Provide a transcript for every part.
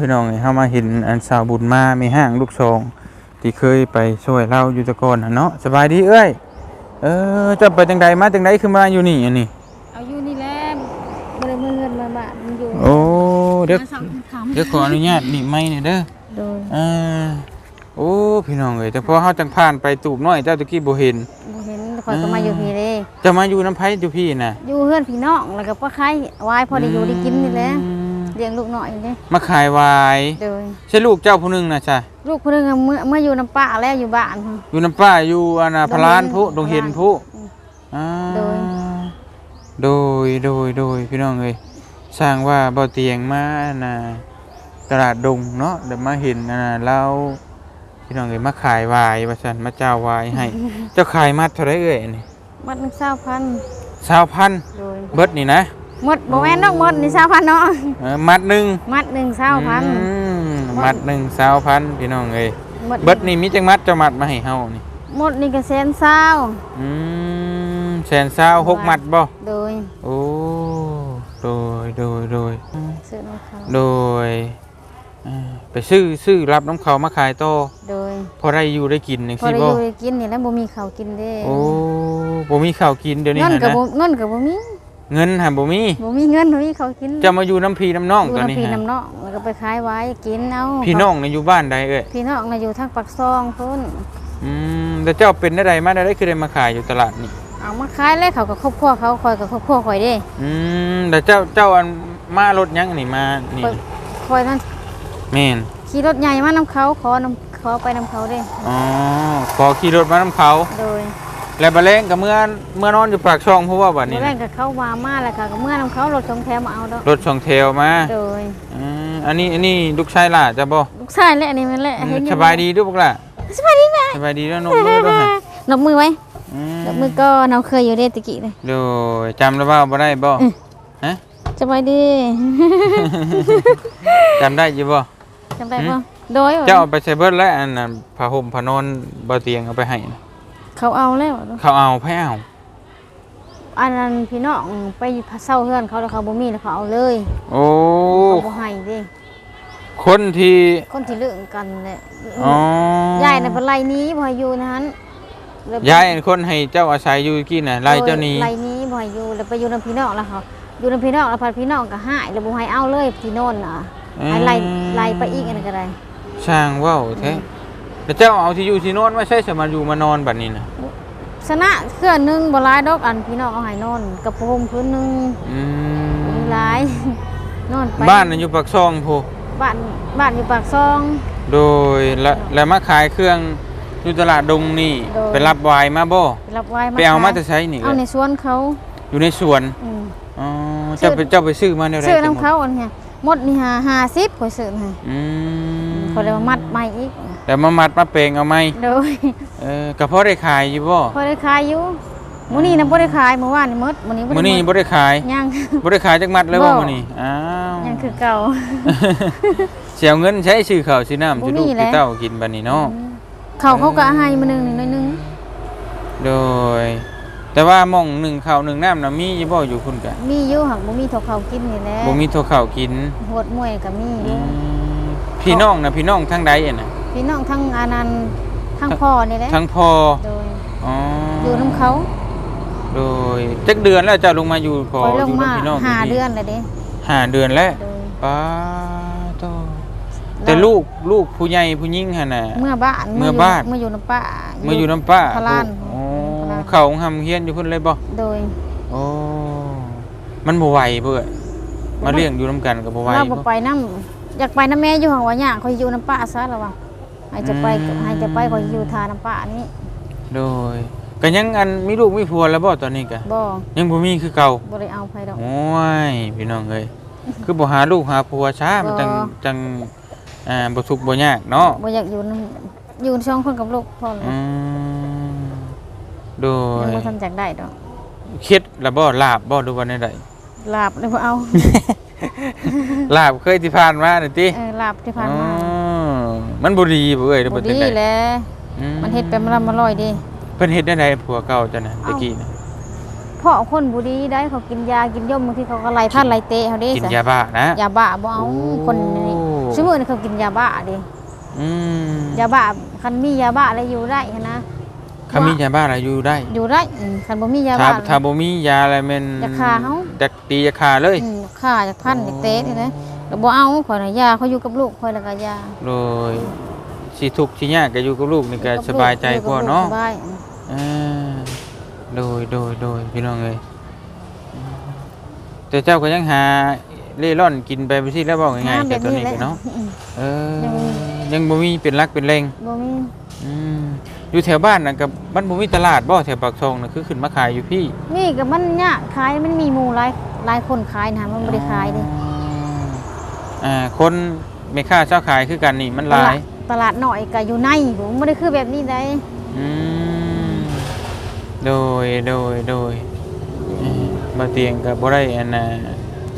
พี่น้องนี่เฮามาเห็นอันสาวบุญมามีห้างลูกซองที่เคยไปช่วยเราอยู่แตะก่อนน่ะเนาะสบายดีเอ้ยเออเจะไปจังใดมาจังใดคือมาอยู่นี่อันนี้เอาอยู่นี่แหละบ่ได้มือเงินมาบ้านมันอยู่โอ้เดี๋ยวมาสองคำเดี๋ยวขออนุญาตนี่ไม่นี่เด้อโดยเออโอ้พี่น้องเอ้ยแต่พอเฮาจังผ่านไปตูบน้อยเจ้าตะกี้บ่เห็นบ่เห็นคอยก็มาอยู่พี่เด้เจะมาอยู่น้ำไผอยู่พี่น่ะอยู่เฮือนพี่น้องแล้วก็ป้าไข่วายพอได้อยู่ได้กินนี่แหละอืม เลี้ยงลูกน้อยนี่มาขายวายโดยใช่ลูกเจ้าผู้หนึงน่ะจ้ะลูกคนนึงเมื่อเมื่ออยู่น้ำป้าแล้วอยู่บ้าน อยู่น้ำป้าอยู่อันน่ะพลานผู้ดงเห็นผู้อืมอ่าโดย โดยโดยโดยพี่น้องเอ้ยสร้างว่าบ่เตียงมาน่ะตลาดดงเนาะเดี๋ยวมาเห็นอันน่ะเราพี่น้องเอ้ยมาขายวายว่าซั่นมาเจ้าวายให้ เจ้าขายมัดเท่าไหร่เอ้ยอันนี่มัดหนึ่งเศร้าพัน20,000โดย เบิดนี่นะ หมดบ่แม่นน้องหมดนี่เศร้าพันเนาะเออมัดหนึงมัดหนึ่งเศร้าพันอืมมัดหนึ่ง20,000พี่น้องเอ้ยหมดเบิดนี่มีจังมัดเจะมัดมาให้เฮานี่หมดนี่ก็แสนเศร้าอืมแสนซาวหกมัดบ่โดยโอ้โดยโดยโดยซื้อน้ำเขาโดยอ่าไปซื้อซื้อรับน้ำเขามาขายต่อโดยพอได้อยู่ได้กินจังพอซี่ได้อบ่ยู่ได้กินนี่แล้วบ่มีข้าวกินเด้โอ้บ่มีข้าวกินเดี๋ยวนี้เงินหั่นก็นะบ่เงินก็บ่มี เงินหาบ่มีบ่มีเงินบ่มีข้าวกินจะมาอยู่น้ำพีน้ำน้องอยู่ตอนน้ำนี้พี่ฮะน้ำน้องแล้วก็ไปขายไว้กินเอาพี่น้องน่ะอยู่บ้านใดเอ้ยพี่น้องน่ะอยู่ทางปากซองพุ่นอืมแล้วเจ้าเป็นได้ใดมาได้คือได้มาขายอยู่ตลาดนี่เอามาขายแล้วเขาก็ครอบครัวเขาคอยกับครอบครัวคอยเด้อืมแล้วเจ้าเจ้าอันมารถยังนี่มานี่คอยคอยนั่นแม่นขี่รถใหญ่มานํเขาขอนํขอไปนํเขาเด้ อ๋อขอขี่รถมานํเขาโดย แล้วบะเลงกับเมื่อเมื่อนอนอยู่ปากช่องเพราะว่าบัดนี้เมื่อแรนะกก็เข้ามามาแล้วค่ะก็เมื่อนำเขารถสองแถวมาเอาดอกรถสองเทลมาโดยอืมอันนี้อันนี้ลูกชายล่ะจะบ่ลูกชายแหละอันนี่มันแหละเห็นอสบายดีด้วยพวกล่ะสบายดีแม่สบายดีแล้วนมมือด้วยฮะนบมือไว้อืนบมือก็เราเคยอยู่เด้ตะกี้เลย โดยจำได้ว่าบ่ได้บ่อืม ฮะสบายดี จำได้อยู่บ่ จำได้ป่ะโดยเจ้าเอาไปใช้เบิดแล้วอันนั้นผ้าห่มผ้านอนบ่เตียงเอาไปให้นะ เขาเอาแล้วเขาเอาไผเอาอันนั้นพี่น้องไปเศร้าเฮือนเขาแล้วเขาบ่มีแล้วเขาเอาเลย โอ้เขาบ่ให้เด้คนที่คนที่เลิกกันแหละอ๋อยายน่ะเป็นไรนี้บ่ให้อยู่นั้นแล้วยายเป็นคนให้เจ้าอาศัยอยู่กี้น่ะไล่เจ้านี้ไรนี้บ่ให้อยู่แล้วไปอยู่นำพี่น้องแล้วเขาอยู่นำพี่น้องแล้วพัดพี่น้องก็หายแล้วบ่ให้เอาเลยที่โน่นน่ะให้ไล่ไล่ไปอีกอันนั้นก็ได้ช่างเว้าแท้ แล้วเจ้าเอาที่อยู่ที่นอนมาใช้สมาอยู่มานอนบัดนี้น่ะชนะเครื่องหนึงบ่หลายดอกอันพี่น้องเอาให้นอนกระโปรงพื้นหนึงอืบ่มีมหลาย นอนไปบ้านน่ะอยู่ปากซองพูบ้านบ้านอยู่ปากซอง โดยและและมาขายเครื่องอยู่ตลาดดงนี่โดย ไปรับวายมาบ่ไปรับไว้ไปเอามาขยจะใช้นี่เอาในสวนเขาอยู่ในสวนอืม อ๋อเจ้าไปเจ้าไปซื้อมาในไรซื้อน้ำเขาอันเนี้ยหมดนี่หาห้าสิบข่อยซื้อให้อืมเขาเลยมามัดใหม่อีก แต่มามัดมาเปลงเอาไหมโดยเออก็พอได้ขายอยู่บ่พอได้ขายอยู่มื้อนี้นะบ่ได้ขายเมื่อวานนี่หมดมื้อนี้บ่มื้อได้นี้หมบ่ดได้ขายยัง บ่ได้ขายจักมัดเลยบ่บ่ มื้อนี้อ้าวยังคือเก่า เสียเงินใช้ซื้อข้าวซื้อน้ำบ่ซื้อลูกมีซื้อแล้วเต้ากินบัดนี้เนาะ เขาเขาก็ให้มาหนึงหน่อยหนึงโดย แต่ว่าหม่องหนึ่งข้าวหนึ่งน้ำน่ะมีอยู่บ่อยู่คุณกะมีอยู่หักบ่มีเท่าเขากินนี่แหละบ่มีโทรข้าวกินหดมวยก็มีออืยู่มพี่น้องนะพี่น้องทั้งใดอะนะ พี่น้องทั้งอานันต์ทั้งพ่อนี่แหละทั้งพ่อโดยอ๋อออยู่นํเขาโดยจักเดือนแล้วเจะลงมาอยู่พอคอยลองยู่มากับพี่น้องห้ายู่เดือนเลยเด้ห้าเดือนแล้วโดยป้าโตแต่ลูกลูกผู้ใหญ่ผู้หญิงหั่นน่ะ เมื่อบ้านเมื่อบ้าน เมื่ออยู่น้ำป้าเมื่ออยู่น้ำป้าพลานโอ้พลานเขาหำเฮียนอยู่พุ่นเลยบ่โดยโอ้มันบ่ไหวเบิ่อมาเลี้ยงอยู่นํกันก็บ่ไหวเราบ่บ่ไปน้ำอยากไปน้ำแม่อยู่หังว่าย่างเขาอยู่น้ำป้าซะแล้วว่า ให้จะไปอืม ให้จะไปเขาอยู่ทาน้ำป้านี่โดยก็ยังอันมีลูกมีผัวแล้วบ่ตอนนี้กะบ่ยังบ่มีคือเก่าบ่ได้เอาไปดอก โอ้ยพี่น้องเอ้ยคือบ่หาลูกหาผัวช้ามันจังบ่ จังอ่าบ่ทุกข์บ่ยากเนาะบ่อยากอยู่น้ำอยู่ช่องคนกับลูกพ่อเลยอืมโดยัยงบ่ทันจากได้ดอกคิดแล้วบ่ลาบบ่ดูว่าได้ใด ลาบเลยบ่เอา ลาบเคยที่ผ่านมานี่ติเออลาบที่ผ่านมา อ๋อ มันบ่ดีบ่เอ้ยหรือบ่บ่จัดีงได๋แหล้วมันเฮ็ดไปมันละมาลอยเดิเพิ่นเฮ็ดได้ไดผัวเก่าจ้ะนะตะเอ้ากี้นะพ่อคนบ่ดีได้เขากินยากินยมบางทีเขาก็ไล่พันไล่เตะเขาเด้กินซะยาบ้านะ ยาบ้าบ่เอาคนนี่โอ้ชั่วโมงนี่เขากินยาบ้าดิอืมยาบ้าคันมียาบ้าอะไรอยู่ได้หั้นนะเขามียาบ้าอะไรอยู่ได้อยู่ได้อืมคันบ่มียาถ้าบ้า ถ้าบ่มียาอะไรแม่นยาฆ่าเฮาจักตียาคาเลยอืมค่าจากพันจากเตะนี่นะ แล้วบ่เอาข่อยน่ะยาเขาอยู่กับลูกข่อยแล้วก็ยาโดยสิทุกข์สิยากก็อยู่กับลูกนี่ก็สบายใจกว่าเนาะสบายอ่าโดยโดยโดยพี่น้องเอ้ยอืมแต่เจ้าก็ยังหาเล่ร่อนกินไปไปสิแล้วบอกง่ายๆแต่ตัวนี้ก็เนาะอืมเออยังบ่มีเป็นรักเป็นแรงบ่มีอืมอยู่แถวบ้านน่ะกับมันบ่มีตลาดบ่แถวปากซองน่ะคือขึ้นมาขายอยู่พี่นี่ก็มันยากขายมันมีหมู่หลายหลายคนขายนะมันบ่ได้ขายเด้ อ่าคนไม่ค่าเจ้าขายคือกันนี่มันหลาย ตลาดน้อยก็อยู่ในผมบ่ได้คือแบบนี้ได้อืมโดยโดยโดยเอ่อมาเตียงกับบ่ได้อันน่ะ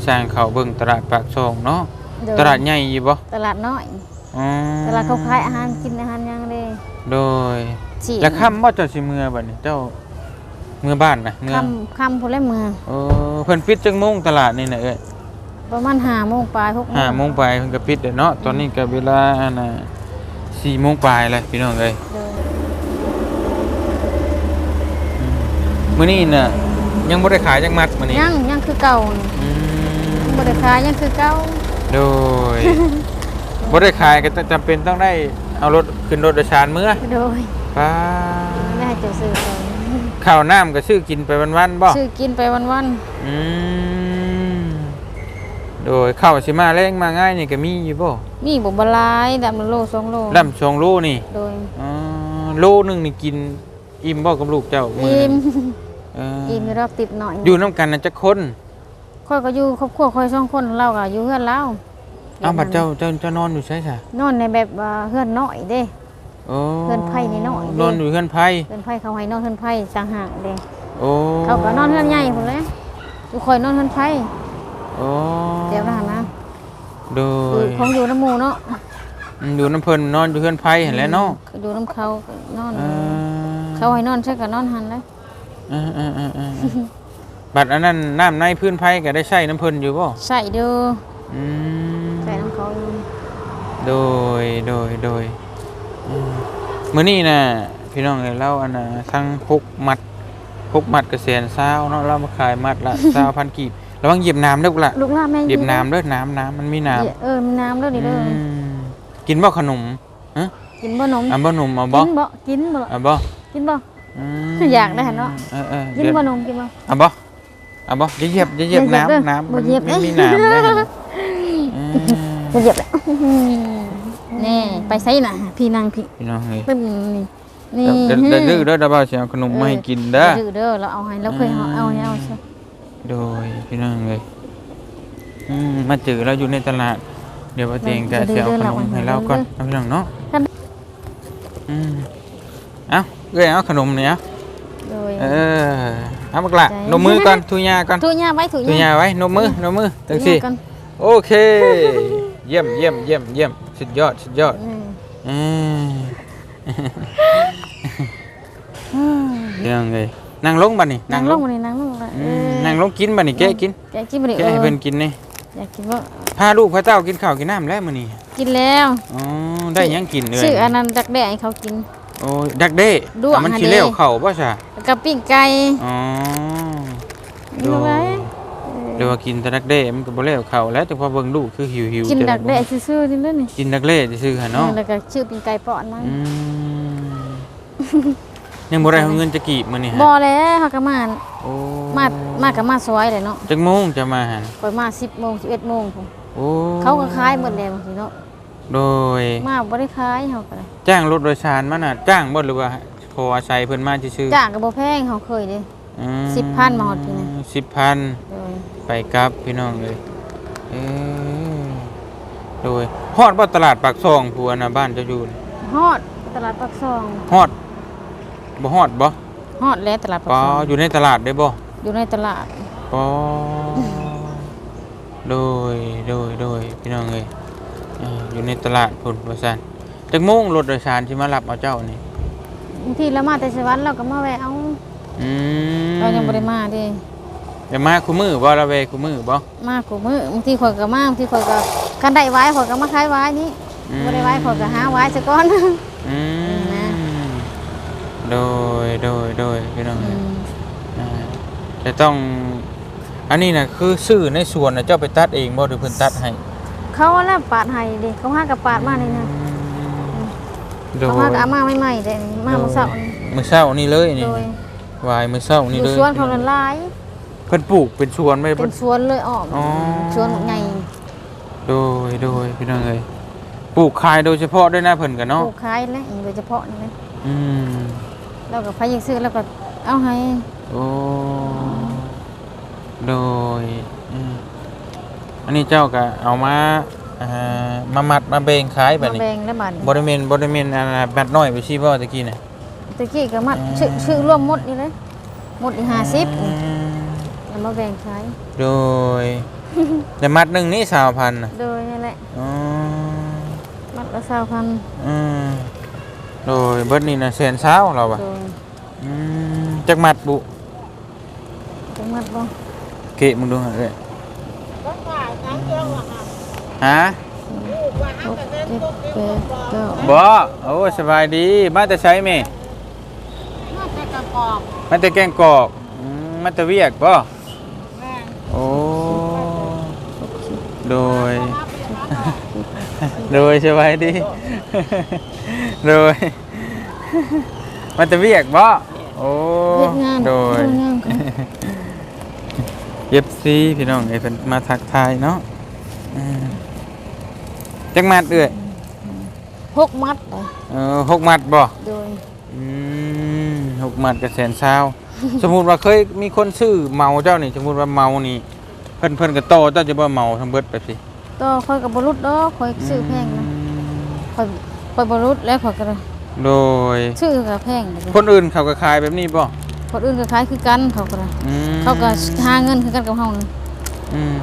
สร้างเขาเบิ่งตลาดปากซองเนาะโดยตลาดใหญ่อยู่บ่ตลาดน้อยอ๋อตลาดเขาขายอาหารกินอาหารหยังเด้โดยสิแล้วค่ำบ่เจ้าสิเมื่อบัดนี้เจ้าเมื่อบ้านน่ะเมื่อค่ำค่ำพุ่นแหละเมือง เออเพิ่นปิดจังโมงตลาดนี่น่ะเอ้ย ประมาณ5โมงปลาย6โมงห้าโมงปลายเพิ่นก็ปิดแล้วเนาะตอนนี้ก็เวลาอันน่ะสี่โมงปลายแล้วพี่น้องเอ้ยโดยมื้อนี้น่ะยังบ่ได้ขายจักมัดมื้อนี้ยังยังคือเก่าน่ะอืมบ่ได้ขายยังคือเก่าโดยบ่ได้ขายก็จำเป็นต้องได้เอารถขึ้นรถโดยสารเมื่อโดยป้าไม่ให้เจ้าซื้อไปข้าวน้ำก็ซื้อกินไปวันๆบ่ซื้อกินไปวันอืม โดยข้าวสิมาแรงมาง่ายนี่ก็มีอยู่บ่ๆมีบ่บหลายดำโลสองโลลำสองโลนี่โดยอ๋อโลหนึงนี่กินอิ่มบ่กับลูกเจ้ามื้ออิ่หมนึ่งเอออิ่มรอบติดหน่อยอยู่นํกันน่ะจักคนค่อยก็อยู่ครอบครัวค่อยสองคนเราก็อยู่เฮือนเราอ้าวบัดเจ้าเจ้าเจ้านอนอยู่ใช่ซะนอนในแบบว่าเฮือนน้อยเด้โอ้เฮือนไผ่นี่น้อยเด้นอนอยู่เฮือนไผเฮือนไผ่เขาให้นอนเฮือนไผ่ต่างหากเด้โอ้เขาก็นอนเฮือนใหญ่พุ่นแหละทุกคนนอนเฮือนไผ่ โอ้เดี๋ยวนะหั่นนะโดคือยของอยู่น้ำหมู่เนาะอืมอยู่น้ำเพิ่นนอนอยู่เฮือนไผเห็นแหล้วเนาะอยู่น้ำเขาก็นอนเออเขาให้นอนใช่ก็นอนหันเลยเออเออเออเออเออบัดอันนั้นน้ำในพื้นไผก็ได้ใช้น้ำเพิ่นอยู่บ่ใส่เด้ออืมใส่น้ำเขาอยู่โดยโดยโดยอืมมื้อนี้น่ะพี่น้องเอ้ยเล่าอันน่ะทั้งหกมัดหกมัดก็แสนซาวเนาะเรามาขายมัดละ20,000กีบ ระวังเหยียบน้ำเด้อลูกละลูกหลานแม่เหยียบน้ำเด้อน้ำน้ำมันมีน้เหยียบเออมีน้ำเด้อำนี่เด้ออืมกินบ่ขนมฮะกินบ่นมเอาบ่หนมเอาบ่กินบ่กินบ่เอาบ่กินบ่อืมอยากได้หั่นเนาะเออเออกินเดี๋ยวบ่นมกินบ่เอาบ่เอาบ่อย่าเหยียบอย่าเหยียบอย่าเหยียบเด้อน้ำน้ำบ่มันเหยียบมันเด้อมีน้ำได้นะอืมจะเหยียบแล้วแน่ไปไสน่ะพี่นางพี่พี่น้องเฮ้ยปึ้มนี่นี่เดี๋ยวเดี๋ยวดื้อเด้อเดาบ่าวสิเอาขนมมาให้กินเด้อดื้อเด้อเราเอาให้เราเคยเอาเอาให้เอาใช่ โดยพี่น้องเอ้ยอืมมาเจอเราอยู่ในตลาด เดี๋ยวป้าเตียงจะสิเอาขนมให้เราก่อนเอาพี่น้องเนาะอืมเอาเอ้ยเอาขนมเนี่ยโดยเออเอาบักละใจนมมือก่อนทุยาก่อนถุย่าไว้ถุทุย่ายาไว้นมมือนมมือจังซี่กันโอเคเยี่ยมเยี่ยมเยี่ยมเยี่ยมสุดยอดสุดยอดอืมอืมเรื่องเลย นั่งลงบัดนี่นั่งลงมานี่นั่งลงมาอืเอมอนั่งลงกินบัดนี่แกะกินอยากกินบ่ดิแกะให้เพิ่นกินนี่อยากกินบ่พาลูกพาเต้ากินข้าวกินน้ำแล้วมื้อนี้กินแล้วอ๋อได้หยังกินเลยชื่ออันนั้นดักแด้ให้เขากินโอ้ยดักเด้ดวงอะมันหาสิเด้เลี้ยวเข้าบ่ซะแล้วก็ปิ้งไก่อ๋อกินอะไรเดี๋ยวว่ากินแต่ดักเด้มันก็บ่เลี้ยวเข้าแล้วแต่พอเบิ่งลูกคือหิวๆกินแต่ดักแด้ซื่อๆนี่เด้อนี่กินดักเด้ซื่อๆหั่นเนาะแล้วก็ชื่อปิ้งไก่ป้อนมาอืม ยังบ่ได้เอาเงินจะกีบมื้อนี้ฮะบ่แล้วเฮาก็มาโอ้มามาก็มาซอยเลยเนาะจักโมงจะมาหั่นข่อยมา10โมง11โมงพุ่นโอ้เขาก็ขายหมดแล้วบางทีเนาะโดยมาบ่ได้ขายเฮาก็ได้จ้างรถโดยสารมาน่ะจ้างบ่หรือว่าขออาศัยเพิ่นมาซื่อๆจ้างก็บ่แพงเฮาเคยเด้อืมสิบพันมาฮอดพี่นะสิบพันโดยไปกลับพี่น้องเลยเออโดยฮอดบ่ตลาดปากซองผัวน่ะบ้านเจ้าอยู่นี่ฮอดตลาดปากซองฮอด บ่ฮอดบ่ฮอดแล้วตลาดปากปอซองอยู่ในตลาดได้บ่อยู่ในตลาดปอโดยโดยโดยพี่น้องเอ้ยเอออยู่ในตลาดพุ่นว่าซั่นจักโมงรถโดยสารสิมารับเอาเจ้านี่บางทีเรามาแต่สวรรค์เราก็มาแวะเอาอืมเรายังบ่ได้มาเด้จะมาคู่มือบ่ละเวคู่มือบ่มากูมื้อบางทีข่อยก็มาบางทีข่อยก็กันได้ไว้ขอยก็มาขายไว้นี่อืมบ่ได้ไว้ขอยก็หาไว้ซะก่อน อืนะม โดยโดยโดยพี่น้องอืเอ้ยมอ่าจะต้อง อันนี้น่ะคือซื้อในสวนน่ะเจ้าไปตัดเองบ่หรือเพิ่นตัดให้เขาแล้วปาดให้เดิเขาหากับปาดมานี่นะโดเขายหากับอามาใหม่ๆเด้มาเมื่อเช้านี่มื้อเช้านี่เลยนี่โดยวายมื้อเช้าอนี่ยู่เลยสวนเขานั้นหลายเพิ่นปลูกเป็นสวนไว้เป็เพิ่น นสวนเลยออกอ๋อ สวนใหญ่โดยโดยพี่น้องเอ้ยปลูกขายโดยเฉพาะด้วยนะเพิ่นก็ปเนาะลูกขายแล้วโดยเฉพาะนี่นะอืม แล้วก็พายิงซื้อแล้วก็เอาให้โอ้โดยอืมอันนี้เจ้าก็เอามาอ่ามามัดมาเบงขายแบบมานี้แบ่งแล้วบัดนี้บริเวณบริเวณอันน่ะแบตน้อยไปชี้บ่ตะกี้น่ะตะกี้ก็มัดอืมชื่อชื่อร่วมหมดนี่เลยหมดอีห้าสิบอืมแล้วมาแบ่งขายโดย แต่มัดหนึ่งนี่สาวพันน่ะโดยนี่แหละอ๋อมัดละสาวพันอืม โดยเบิดนี่น่ะแสนเช้าเราบ่ะโดยอืมจักมัดบุจังมัดบ่เกะมึงดูหน่อยเลยฮะหกเจ็ดแปดเก้าบ่โอ้สบายดีมาแต่ใช้แม่มาแต่กระกอบมาแต่แกงกอกอืมมาแต่เวียกบ่แม่โอ้โดย โดยสบายดี โดยมาแต่เวียกบ่โอ้เฮ็ดงานโดย เฮ็ดงานค่ะเย็บซีพี่น้องไอ้เพิ่นมาทักทายเนาะอืมจักมัดเอ้ยหกมัดเลยเออหกมัดบ่โดยอืมหกมัดกับแสนเช้า สมมุติว่าเคยมีคนซื้อเมาเจ้านี่ สมมุติว่าเมานี่ เพิ่นเพิ่นก็โตเจ้าจะบ่เมาทั้งเบิดไปสิต่อค่อยกับบรุษดอกค่อยซื้อแพงนะค่อยค่ อยบรุษแล้วค่อยก็โดยซื้อก็แพงเลยคนอื่นเขาก็ขายแบบนี้บ่คนอื่นก็ขายคือกันเขาก็อืมเขาก็หาเงินคือกันกับเฮานะอืม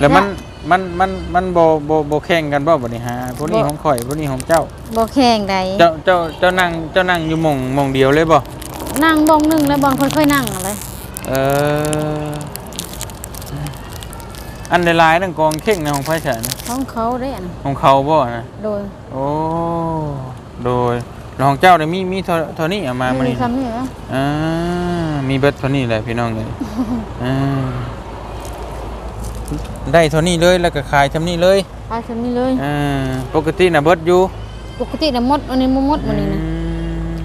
แล้วมันและมันมันมันบ่บ่บ่แข่งกันบ่บัดนี้ฮะผู้นี้บ่ ของข่อยผู้นี้ของเจ้า บ่แข่งใดเจ้าเจ้าเจ้านั่งเจ้านั่งอยู่หม่องหม่องเดียวเลยบ่นั่งบองหนึงแล้วบองค่อยๆนั่งอะไรเออ อันหลายๆนั่นกองเข่งในะของไผฉะนะของเขาได้อันของเขาบ่นะโดยโอ้โดยแล้วของเจ้าเนี่ยมีมีเท่าเท่านี้เอามามื้อมีนี้คำนี้เหรออ่ามีเบิดเท่านี้แหละพี่น้องเลยอ่าได้เท่านี้เลยแล้วก็ขายเท่านี้เลยขายคำนี้เลยอ่าปกติน่ะเบิดอยู่ปกติน่ะหมดอันนี้บ่หมดมื้อนี้นะอืม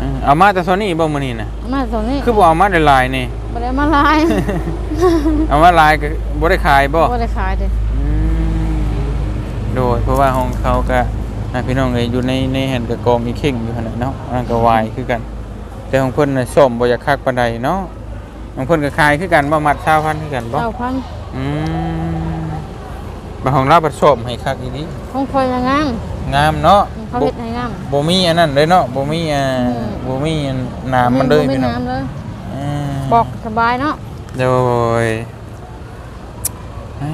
อืมเอามาแต่เท่านี้บ่มื้อนี้น่ะเอามาตรงนี้คือบ่เอามาได้หลายนี่ บ่ได้มาหลายเอามาหลายก็บ่ได้ขายบ่บ่ได้ขายเด้อืมโดยเพราะว่าของเขาก็นะพี่น้องเอ้ยอยู่ในในแห่นกระกองมีเข่งอยู่หั่นน่ะเนาะอันนั้นก็วายคือกัน แต่ของเพิ่นน่ะส้มบ่อยากคักปานใดเนาะของเพิ่นก็ขายคือกันบ่มัด20,000คือกันบ่เก้าพันอืมบางของเราบัดส้มให้คักอีนี้ของค่อยน่ะงามงามเนาะเขาบ่เฮ็ดให้งามบ่มีอันนั้นเลยเนาะบ่มีอ่าอืมบ่มีอันน้ำมันเลยบ่พี่น้องน้ำเลยอืม บอกสบายเนาะโดยอ่า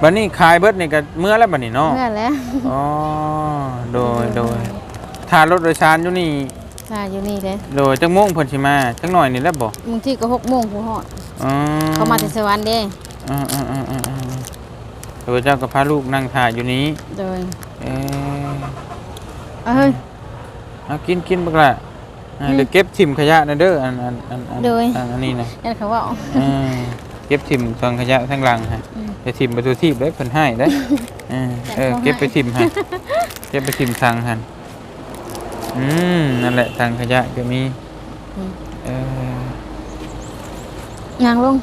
บัดนี้ขายเบิดนี่ก็เมื่อแล้วบัดนี้เนาะเมื่อแล้วอ๋อโดยโดยถ้ารถโดยสารอยู่นี่ค่ะอยู่นี่เด้โดยจังม่วงเพิ่นสิมาจังหน่อยนี่แหล้วบ่บางทีก็6โมงผู้ฮอดอ๋อเขามาแต่สวรรค์เด้อืออืออืออืออือโดยเจ้าก็พาลูกนั่งถ่ายอยู่นี้โดยเอ๊ะเอาเฮ้ยเอากินกินบักละอ่า เดี๋ยวเก็บถิ่มขยะนะเด้ออันอันอันอันโดย อันอันนี้นะนั่นเขาว่าอืมเก็บถิ่มทางขยะทั้งหลังฮะอืมจะถิ่มประตูทีบได้เพิ่นให้ได้เออเออ แต่เขาให้ เก็บไปถิ่มให้เก็บไปถิ่มทางหันอืมนั่นแหละทางขยะก็มีอืมเออยางลง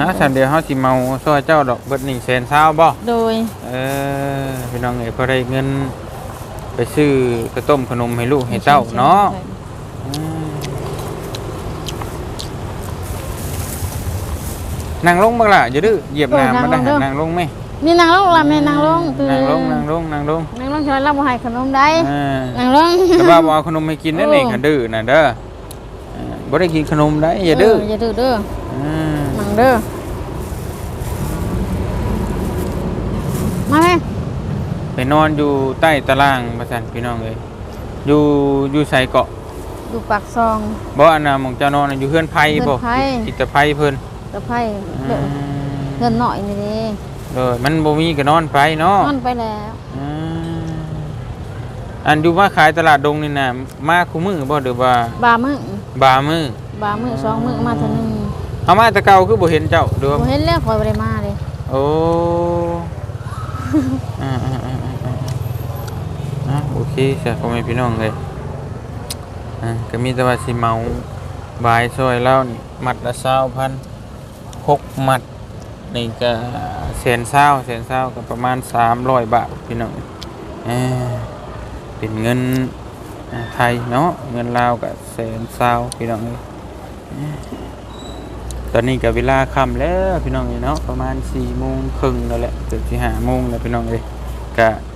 นะสันเดียวเฮาสิเมาซอยเจ้าดอกเบิด1แสนเช้าบ่โดย เออพี่น้องเอ้ยพอได้เงิน ไปซื้อกระต้มขนมให้ลูกให้เต้าเนาะอืมนั่งลงบ้างล่ะอย่าดื้อเหยียบน้ำมันได้นั่งลงไหมนี่นางลงละแม่นางลงตื่นั่งลงนั่งลงนั่งลงนางลงช่วยรับบ่ให้ขนมได้อ่านางลง แต่ว่าบ่เอาขนมให้กินนั่นเองค่ะดื้อน่ะเด้ออ่าบ่ได้กินขนมได้อย่าดื้ออย่าดื้อเด้ออืมนังเด้อมาแม่ ไปนอนอยู่ใต้ตารางประสันพี่น้องเอ้ยอยู่อยู่ใส่เกาะดูปากซอง บ่อันน่ะหมองเจ้านอนน่ะอยู่เฮือนไผบ่เฮือนไผจิตไผเพิ่นตะไคร้อืเด้อมเงินหน่อยนี่เด้โดยมันบ่มีก็นอนไปเนาะนอนไปแล้วอืมอันอยู่มาขายตลาดดงนี่น่ะมาคู่มือบ่หรือว่าบามึงบามือบามึงสองมึงมาเท่านึงเอามาแต่เก่าคือบ่เห็นเจ้าหรือว่า บ่เห็นแล้วคอยบ่ได้มาเลยโอ้ อ่าอ่าอ่าอ่าอ่า อ่จะพ่อแม่พี่น้องเลยก็มีแต่ว่าสิเมาบายซอยแล้วนี่มัดละเศร้าพันหกมัดนี่ก็แสนเศร้าแสนเศร้าก็ประมาณสามร้อยบาทพี่น้องอ่าเป็นเงินไทยเนาะเงินลาวก็แสนเศร้าพี่น้องเลยตอนนี้ก็เวลาค่ำแล้วพี่น้องเลยเนาะประมาณสี่โมงครึ่งแล้วแหละเกือบสี่ห้าโมงแล้วพี่น้องเลยก็อื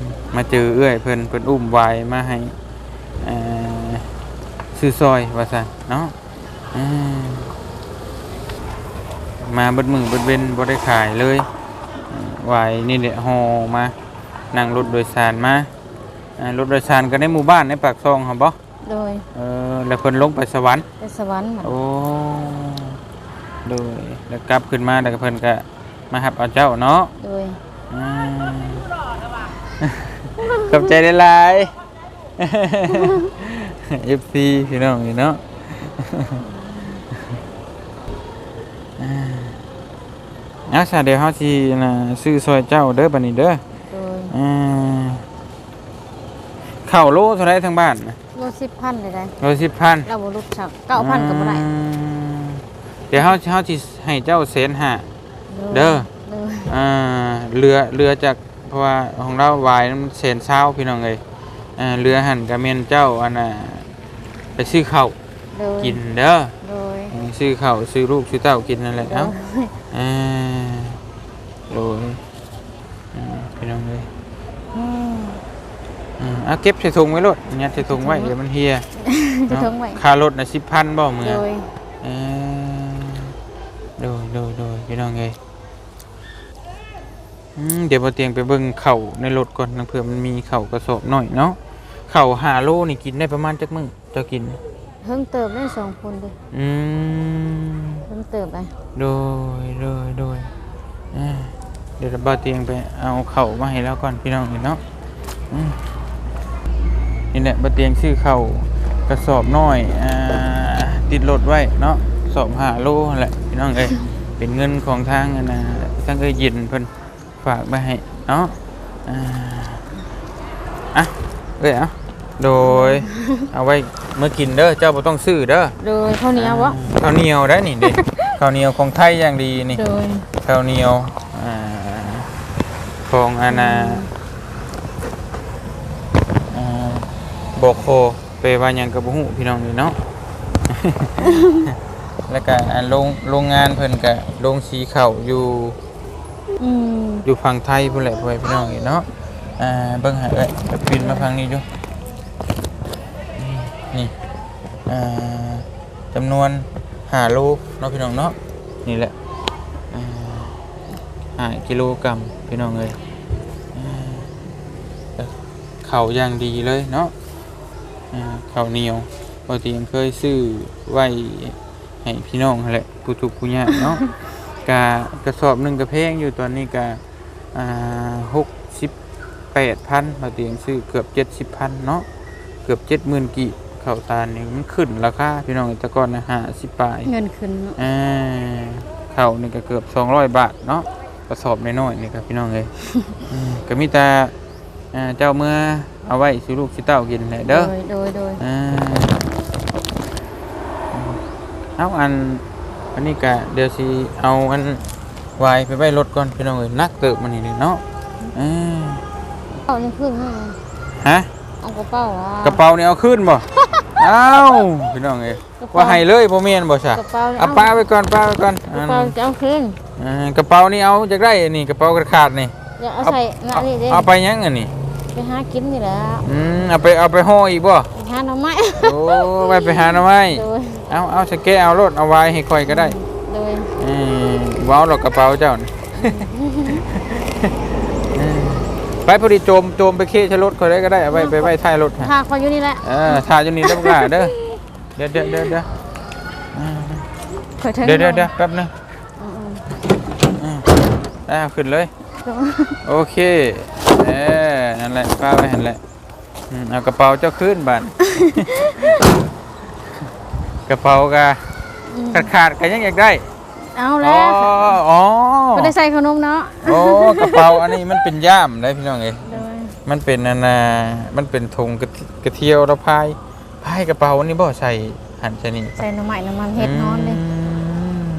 มมาเจอเอื้อยเพิ่นเพิ่นอุ้มไวายมาให้อ่าซื้อซอยว่าซั่นเนาะอืมมาเบิดมือเบิดเว้นบ่ได้ขายเลยอ่าไวายนี่แหละห่อมานั่งรถโดยสารมาอ่ารถโดยสารก็ในหมู่บ้านในปากซองครับบ่โดยเออแล้วเพิ่นลงไปสวรรค์ไปสวรรค์มาโอ้โดยแล้วกลับขึ้นมาแล้วก็เพิ่นก็มาหับเอาเจ้าเนาะโดยอืมขอบ ใจหลายๆ FC พี่น้องนี่เนาะอ่าเอาซะเดี๋ยวเฮาสิน่ะซื้อซอยเจ้าเด้อบัดนี้เด้อโดยอ่าข้าวโลเท่าไหร่ทั้งบ้านน่ะโลสิบพันเลยได้โลสิบพันเราบ่รู้จักเก้าพันก็บ่ได้อืมเดี๋ยวเฮาเฮาสิให้เจ้าเซนห้าเด้อโดยอ่าเรือเรือจากเพ ราะว่าของเราวายมันเซนเช้าพี่น้องเอ้ยอ่าเรือหันกับเมนเจ้าอันน่ะไปซื้อข้าวโดยกินเด้อโดยอืมซื้อข้าวซื้อลูกซื้อเต้ากินนั่นแหละโดเอ้ายอ่าโอ้ยอืมพี่น้องเอ้ยอืมอืมเอาเก็บใส่ถุงไว้โลดยัดใส่ถุงไว้เดี๋ยวมันเฮียจะถึงไว้ค่ารถน่ะ10,000บ่มื้อโดยเออโดยโดยโดยพี่น้องเอ้ยอืม เดี๋ยวพอเตียงไปเบิ่งเข่าวในรถก่อนนะเผื่อมันมีเข่าวกระสอบหน่อยเนาะเข่าวหาโลนี่กินได้ประมาณจักมื้อเจะกิน เพิ่งเติบได้สองคนเด้อืมเพิ่งเติบไปโดยโดยโดยอ่าเดี๋ยวบ่าวเตียงไปเอาเข่าวมาให้แล้วก่อนพี่น้องเอ้ยเนาะอืมนี่แหละบ่าวเตียงซื้อเข่าวกระสอบน้อยอ่าติดรถไว้เนาะสอบหาโลนั่นแหละพี่น้องเอ้ยเป็นเงินของทางอันนะทางเอ้ยเย็นเพิ่น ฝากมาให้เนาะอ่าอะเอ้ยเอาโดย เอาไว้เมื่อกินเด้อเจ้าบ่ต้องซื้อเด้อโดยข้าวเหนียววะข้าวเหนียวได้นี่เด็ข้าวเหนียวของไทยอย่างดีนี่โดยข้าวเหนียวอ่าของอันน่ะอ่าบอกโคเปลว่าหยังก็บ่ฮู้พี่น้องนี่เนาะแล้วก็อันโรงโรงงานเพิ่นก็โรงสีข้าวอยู่ อยู่ฝั่งไทยพุ่นแหละพ่อแม่พี่น้องเห็นเนาะอ่าเบิ่งหาเอ้ยไปปินมาฝั่งนี้ดูนี่อ่าจำนวนหาโลเนาะพี่น้องเนาะนี่แหละห้ากิโลกรัมพี่น้องเลยเขาอย่างดีเลยเนาะอ่าข้าเหนียวปกติยังเคยซื้อไว้ให้พี่น้องแหละผู้ทุกผู้ยากเนาะ กะกระสอบหนึ่งกระเพงอยู่ตอนนี้กะอ่าหกสิบแปดพันเราเตียงซื้อเกือบเจ็ดสิบพันเนาะเกือบเจ็ดหมื่นกี่ข้าวตาลนี่มันขึ้นราคาพี่น้องแต่ก่อนนะห้าสิบปลายเงินขึ้นเนาะอ่าข้าวนี่ก็เกือบสองร้อยบาทเนาะกระสอบน้อยๆนี่ครับพี่น้องเลยอืมก็มีแต่อ่าเจ้าเมื่อเอาไว้สิลูกสิเต้ากินแหละโดเด้อยโดยโดยอ่าเอาอัน อันนี้กะเดี๋ยวสิเอาอันวายไปไว้รถก่อนพี่น้องเอ้ยนักเติบมันนี่เนาะอ่าเอายังขึ้นให้ฮะ เอากระเป๋าอะกระเป๋านี่เอาขึ้นบ่ เอ้าพี่น้องเอ้ยกระเป๋าว่าให้เลยบ่แม่นบ่ซะกระเป๋าเอาป้าไว้ก่อนป้าไว้ก่อนกระเป๋าจะเอาขึ้นอ่ากระเป๋านี่เอาจากได้อันนี่กระเป๋ากระขาดนี่อย่าเอาใส่หน้านี่เด้เอาไปยังอันนี้ไปหากินนี่แหละอืมเอาไปเอาไปห่ออีกบ่ไปหาหน่อไม้ โอ้ไว้ไปหาหน่อไม้ โดย เอาเอาสเกะเอารถเอาไว้ให้ค่อยก็ได้โดยอืมว้าวหรอกกระเป๋าเจ้านี่อืมไปพอดีโจมโจมไปเคชะรถเขาได้ก็ได้เอาไว้ไปไว้ท้ายรถฮะพาเขาอยู่นี่แหละเออถ่ายจนนี้แล้วพวกหล่าเด้อ เดี๋ยวเดี๋ยวเดี๋ยวเดี๋ยวอ่าคอยเทิงเดี๋ยวเดี๋ยวเดี๋ยวแป๊บนึงอืมได้เอาขึ้นเลยโอเค เออนั่นแหละป้าไปหันแหละอืมเอากระเป๋าเจ้าขึ้นบ้าน กระเป๋ากะขาดขาดๆก็ยังอยากได้เอาอ๋แล้อวอ๋อไม่ได้ใส่ขนมเนาะโอ้กระเป๋าอันนี้มันเป็นย่ามได้พี่น้องเอ้ยโดยมันเป็นนานามันเป็นธงกระเทกระเทียวแล้วพายพายกระเป๋าอันนี้บ่ใส่หันใช่นี่ ใส่น้ำใหม่น้ำมันเฮ็ดนอนเลยม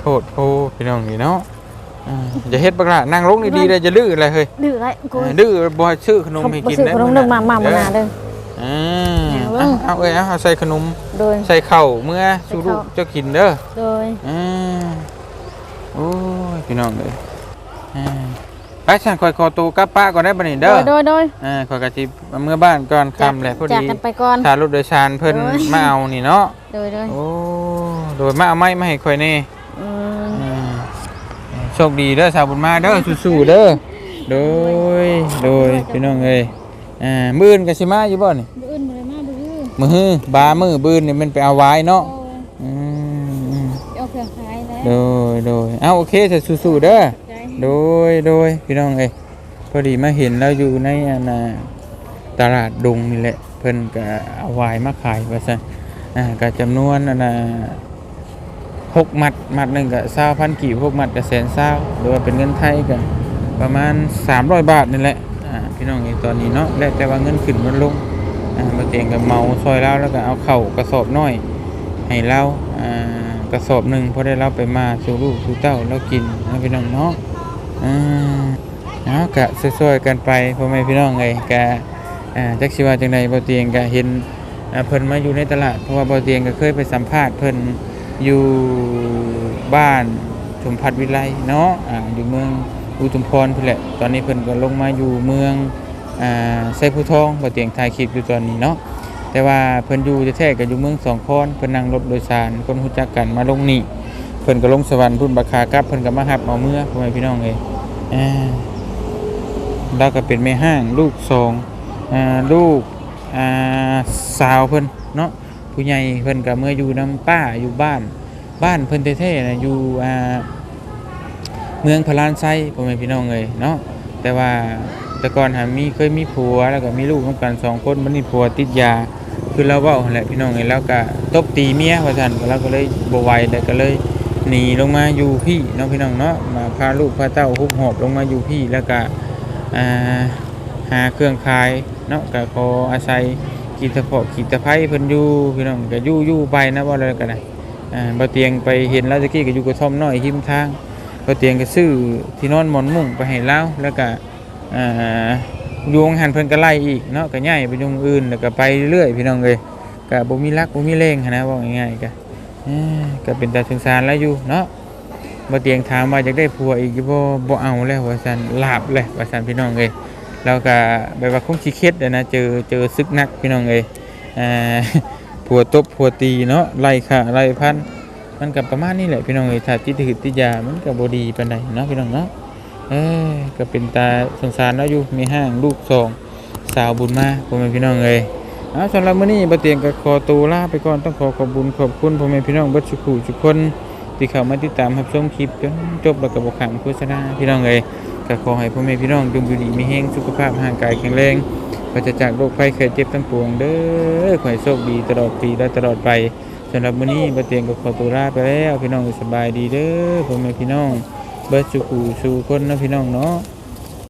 โทษโทษพี่น้องนี่เนาะอ่าอย่าเฮ็ดบักละนั่งลงดีๆเลยจะลื้ออะไรเฮ้ยดื้อไรกูเออดื้อบ่ให้ซื้อขนมให้กินซื้อได้ขนมมื้เดิอมมามามานาเด้อ อ่าอย่าง เบิ่เอางเอาเอ้ยเอาเอาใส่ขนม โดย ใส่ข้าวเมื่อสู่ลูกใส่ข้าวเจ้ากินเด้อโดย อ่าโอ้ยพี่น้องเอ้ยอ่าไปฉันคอยขอตัวกลับป้าก่อนได้บ่นี่โดเด้อยโดยโดยอ่าขอยกะสิเมื่อบ้านก่อนค่ำแหละพอจากดีกันไปก่อน ถ้ารถโดยสารเพิ่นโอ้ย มาเอานี่เนาะ โดยโดยโอ้โดยมาเอาไม้มาให้ข่อยแน่อืมอืมโชคดีเด้อสาวบุญมาเด้อสู้ๆเด้อโดยโดยพี่น้องเอ้ยอ่ามื้ออื่นก็สิมาอยู่บ่นี่บื้นมาเลย มาบื้อมื้อฮื้อบามื้อบื้นนี่มันไปเอาไว้เนาะอืมเอาเครื่องขายแล้วโดยโดยเอาโอเคจะสู้ๆเด้อใจโดยโดยพี่น้องเอ้ยพอดีมาเห็นแล้วอยู่ในอันน่ะตลาดดงนี่แหละ เพิ่นก็เอาไวายมาขายว่าซั่นอ่าก็จำนวนอันน่ะหกมัดมัดหนึ่งก็เศร้าพันกี่หกมัดก็แสนเศร้าหรือว่าเป็นเงินไทยก็ประมาณ 300 บาทนี่แหละอ่าพี่น้องเอ้ยตอนนี้เนาะแล้วแต่ว่าเงินขึ้นมันลงอ่า มาเตียงกับเมาซอยแล้วแล้วก็เอาเข้ากระสอบน้อยให้เราอ่ากระสอบหนึ่งพอได้เราไปมาสู่ลูกสู่เต้าเรากินนะพี่น้องเนาะอ่าเอากะช่วยๆกันไปพ่อแม่พี่น้องไงกะจักสิว่าจังใดบ่เตียงกะเห็นเพิ่นมาอยู่ในตลาดเพราะว่าบ่เตียงก็เคยไปสัมภาษณ์เพิ่นอยู่บ้านชมพัดวิไลเนาะอยู่เมืองอุทุมพรพุ่นแหละ ตอนนี้เพิ่นก็ลงมาอยู่เมือง อ่ผู้ทองบ่เตียงถ่ายคลิปอยู่ตอนนี้เนาะแต่ว่าเพิ่นอยู่จะแท้ก็อยู่เมืองสองคอนเพิ่นนั่งรถโดยสารคนรู้จักกันมาลงนี่เพิ่นก็ลงสวรรค์พุ่นบักคากับเพิ่นก็มารับเอาเมื่อพ่อแม่พี่น้องเอ้ยอ่าเราก็เป็นแม่ห้างลูกสองอ่าลูกอ่าสาวเพิ่นเนาะผู้ใหญ่เพิ่นก็เมื่ออยู่นํป้าอยู่บ้าน บ้านเพิ่นแท้ๆนะอยู่อ่าเมืองพารานไซพ่อแม่พี่น้องเอ้ยเนาะแต่ว่า แต่ก่อนหามีเคยมีผัวแล้วก็มีลูกนํกันสองคนมันนี่ผัวติดยา คือเราว่าแหละพี่น้องไงแล้วก็ตบตีเมียว่าซั่นเราก็เลยบ่ไหวแล้วก็เลยหนีลงมาอยู่พี่น้องพี่น้องเนาะมาพาลูกพาเต้าฮุบหอบลงมาอยู่พี่แล้วก็หาเครื่องขายเนาะก็ขออาศัยกีตะเพาะกีตะไผเพิ่นอยู่พี่น้องก็อยู่อยู่ไปนะบ่แล้วก็ได้อ่าบ่เตียงไปเห็นแล้วตะกี้ก็อยู่กระท่อมน้อยหิมทางบ่เตียงก็ซื้อที่นอนหมอนมุ้งไปให้เราแล้วก็ อ่ายู่หันเพิ่นก็ไล่อีกเนาะก็ย้ายไปยู่หม้องอื่นแล้วก็ไปเรื่อยพี่น้องเอ้ยก็บ่มีรักบ่มีแรงนะว่าง่ายๆก็เอ้อก็เป็นตาสงสารแล้วอยู่เนาะบ่เตียงถามว่าอยากได้ผัวอีกบ่บ่เอาแล้วว่าซั่นลาบเลยว่าซั่นพี่น้องเอ้ยแล้วก็แบบว่าคงสิเครียดนะเจอเจอศึกหนักพี่น้องเอ้ยอ่าผัวตบผัวตีเนาะไล่ฆ่าไล่พันมันก็ประมาณนี้แหละพี่น้องเอ้ยถ้าติดถือติดยามันก็บ่ดีปานใดเนาะพี่น้องเนาะ เอ้ยก็เป็นตาสงสารเนาะอยู่มีห้างลูกสองสาวบุญมาพ่อแม่พี่น้องเอ้ยเอาสำหรับมื้อนี้บ่เตียงก็ขอตัวลาไปก่อนต้องขอขอบคุญขอบคุณพ่อแม่พี่น้องเบิดทุกผู้ทุกคนที่เข้ามาติดตามรับชมคลิปจนจบแล้วก็บ่ขังโฆษณาพี่น้องเอ้ยก็ขอให้พ่อแม่พี่น้องจงอยู่ดีมีแรงสุขภาพร่างกายแข็งแรงปราศจากโรคภัยไข้เจ็บทั้งปวงเด้อขอให้โชคดีตลอดปีและตลอดไปสำหรับมื้อนี้บ่เตียงก็ขอตัวลาไปแล้วพี่น้องสบายดีเด้อพ่อแม่พี่น้อง เบิดสุขูสู่คนนะพี่น้องเนาะ